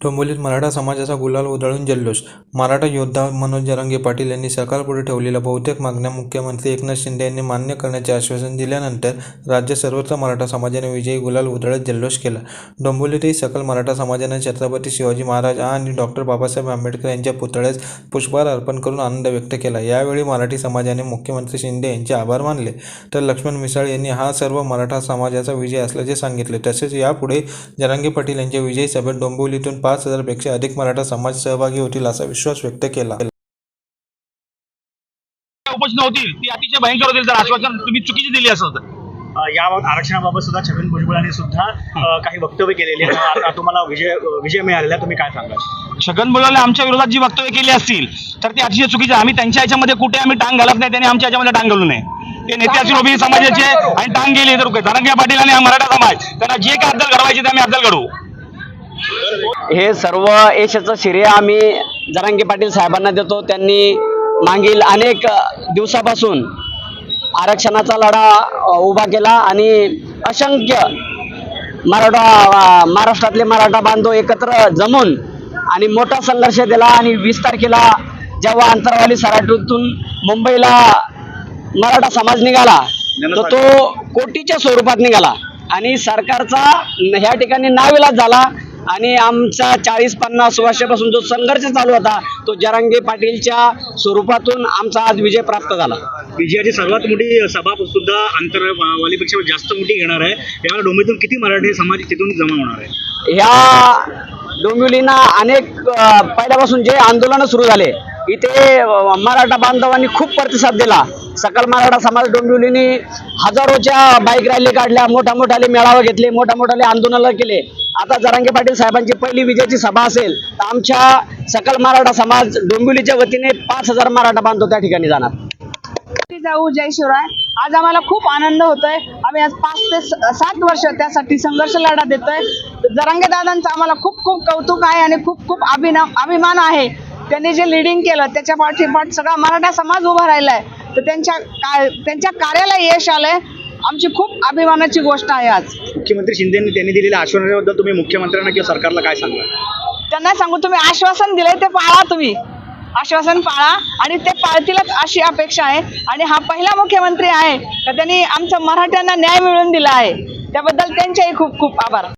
डोंबिवलीत मराठा समाजाचा गुलाल उधळून जल्लोष. मराठा योद्धा मनोज जरांगे पाटील यांनी सरकारपुढे ठेवलेल्या बहुतेक मागण्या मुख्यमंत्री एकनाथ शिंदे यांनी मान्य करण्याचे आश्वासन दिल्यानंतर राज्य सर्वत्र मराठा समाजाने विजयी गुलाल उधळत जल्लोष केला. डोंबिवलीतही सकल मराठा समाजाने छत्रपती शिवाजी महाराज आणि डॉक्टर बाबासाहेब आंबेडकर यांच्या पुतळ्यास पुष्पहार अर्पण करून आनंद व्यक्त केला. यावेळी मराठी समाजाने मुख्यमंत्री शिंदे यांचे आभार मानले. तर लक्ष्मण मिसाळ यांनी हा सर्व मराठा समाजाचा विजय असल्याचे सांगितले. तसेच यापुढे जरांगे पाटील यांच्या विजयी सभेत डोंबिवलीतून पाच हजारपेक्षा अधिक मराठा समाज सहभागी होतील असा विश्वास व्यक्त केला. उपस्थित नव्हतील ती अतिशय भयंकर होतील तर आश्वासन तुम्ही चुकीची दिली असं याबाबत आरक्षणाबाबत सुद्धा छगन भुजबळांनी सुद्धा काही वक्तव्य केलेली तुम्हाला विजय विजय मिळालेला आहे, तुम्ही काय सांगाल? छगन भुजबळांनी आमच्या विरोधात जी वक्तव्य केली असतील तर ते अतिशय चुकीचे आहे. आम्ही त्यांच्या याच्यामध्ये कुठे आम्ही टांग घालत नाही त्यांनी आमच्या याच्यामध्ये टांग घालू नये. ते नेते असतील ओबीसी समाजाचे आणि टांग गेले तर धनंजय पाटील आणि मराठा समाज त्यांना जे काय अद्दल घडवायचे ते आम्ही अद्दल घडवू. हे सर्व यशाचं श्रेय आम्ही जरांगे पाटील साहेबांना देतो. त्यांनी मागील अनेक दिवसापासून आरक्षणाचा लढा उभा केला आणि असंख्य मराठा महाराष्ट्रातले मराठा बांधव एकत्र जमून आणि मोठा संघर्ष दिला आणि वीस तारखेला जेव्हा अंतरवाली सराटीतून मुंबईला मराठा समाज निघाला तर तो कोटीच्या स्वरूपात निघाला आणि सरकारचा ह्या ठिकाणी नाविलाज झाला. आणि आमचा चाळीस पन्नास वर्षापासून जो संघर्ष चालू होता तो जरांगे पाटीलच्या स्वरूपातून आमचा आज विजय प्राप्त झाला. विजयाची सर्वात मोठी सभा सुद्धा आंतरवालीपेक्षा जास्त मोठी घेणार आहे. यावेळी डोंबिवलीतून किती मराठी समाज तिथून जमा होणार आहे? ह्या डोंबिवलीना अनेक पहिल्यापासून जे आंदोलन सुरू झाले इथे मराठा बांधवांनी खूप प्रतिसाद दिला. सकल मराठा समाज डोंबिवलीने हजारोच्या बाईक रॅली काढल्या मोठ्या मोठ्याले मेळावे घेतले मोठ्या मोठ्याले आंदोलन केले. आता जरांगे पाटील साहेबांची पहिली विजयाची सभा असेल तर आमच्या सकल मराठा समाज डोंबिवलीच्या वतीने पाच हजार मराठा बांधव त्या ठिकाणी जाणार. जाऊ जय शिवराय. आज आम्हाला खूप आनंद होतोय. आम्ही आज पाच ते स- सात वर्ष त्यासाठी संघर्ष लढा देतोय. जरांगे दादांचं आम्हाला खूप खूप कौतुक आहे आणि खूप खूप अभिनव अभिमान आहे. त्यांनी जे लिडिंग केलं त्याच्या पाठीपाठ सगळा मराठा समाज उभा राहिलाय. तर त्यांच्या का त्यांच्या कार्याला यश आलंय. आमची खूप अभिमानाची गोष्ट आहे आज. मुख्यमंत्री शिंदेनी त्यांनी दिलेल्या आश्वासनाबद्दल तुम्ही मुख्यमंत्र्यांना किंवा सरकारला काय सांगाल त्यांना सांगू तुम्ही आश्वासन दिलंय ते पाळा तुम्ही. आश्वासन पाळा आणि ते पाळतीलच अशी अपेक्षा आहे. आणि हा पहिला मुख्यमंत्री आहे का त्यांनी आमच्या मराठ्यांना न्याय मिळवून दिला आहे. त्याबद्दल त्यांचेही खूप खूप आभार.